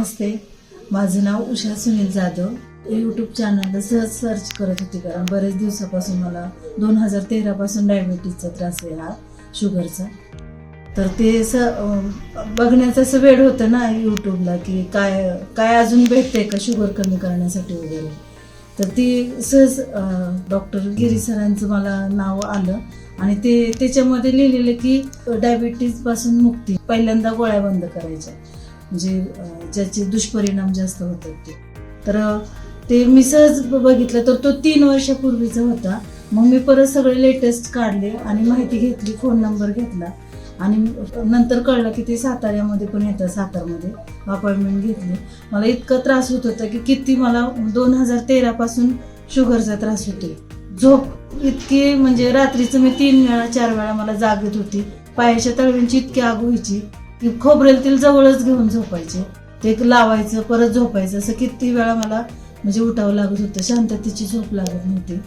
नमस्ते. माझं नाव उषा सुनील जाधव. यूट्यूब चॅनलला सहज सर्च करत होती कारण बरेच दिवसापासून मला दोन हजार तेरापासून डायबिटीजचा त्रास आहे हा शुगरचा तर ते स बघण्याचं असं वेळ होतं ना यूट्यूबला की काय काय अजून भेटते का शुगर कमी करण्यासाठी वगैरे. तर ती सहज डॉक्टर गिरी सरांचं मला नाव आलं आणि ते त्याच्यामध्ये लिहिलेलं की डायबिटीजपासून मुक्ती पहिल्यांदा गोळ्या बंद करायच्या. म्हणजे ज्याचे दुष्परिणाम जास्त होतात ते. तर ते मी सहज बघितलं तर तो तीन वर्षापूर्वीचा होता. मग मी परत सगळे लेटेस्ट काढले आणि माहिती घेतली फोन नंबर घेतला. आणि नंतर कळलं की ते साताऱ्यामध्ये पण येतं सातारमध्ये अपॉइंटमेंट घेतली. मला इतका त्रास होत होता की किती मला दोन हजार तेरापासून शुगरचा त्रास होतो झोप इतकी म्हणजे रात्रीचं मी तीन वेळा चार वेळा मला जागत होती. पायाच्या तळव्यांची इतकी आग व्हायची. ती खोबरेल तेल जवळच घेऊन झोपायचे. ते लावायचं परत झोपायचं. असं किती वेळा मला म्हणजे उठावं लागत होतं. शांततेची झोप लागत नव्हती.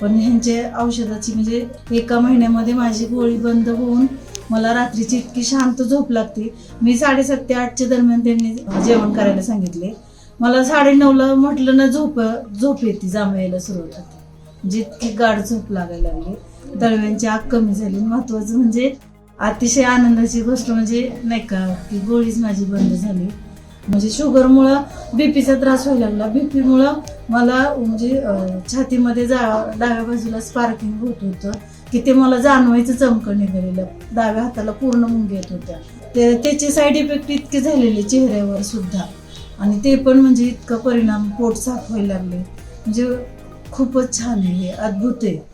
पण ह्यांचे औषधाची म्हणजे एका महिन्यामध्ये माझी गोळी बंद होऊन मला रात्रीची इतकी शांत झोप लागते. मी साडेसात ते आठच्या दरम्यान त्यांनी जेवण करायला सांगितले. मला साडेनऊला म्हटलं ना झोप झोप येते जांभळायला सुरुवात होते. म्हणजे इतकी गाढ झोप लागायला लागली. दळव्यांची आग कमी झाली. महत्वाचं म्हणजे अतिशय आनंदाची गोष्ट म्हणजे नाही का ती गोळीच माझी बंद झाली. म्हणजे शुगरमुळं बीपीचा त्रास व्हायला लागला. बीपीमुळं मला म्हणजे छातीमध्ये जा डाव्या बाजूला स्पार्किंग होत होतं की ते मला जाणवायचं चमकं निघालेलं. डाव्या हाताला पूर्ण मुंग्या येत होत्या. ते त्याचे साईड इफेक्ट इतके झालेले चेहऱ्यावर सुद्धा. आणि ते पण म्हणजे इतका परिणाम पोट साफ व्हायला लागले. म्हणजे खूपच छान आहे हे अद्भुत आहे.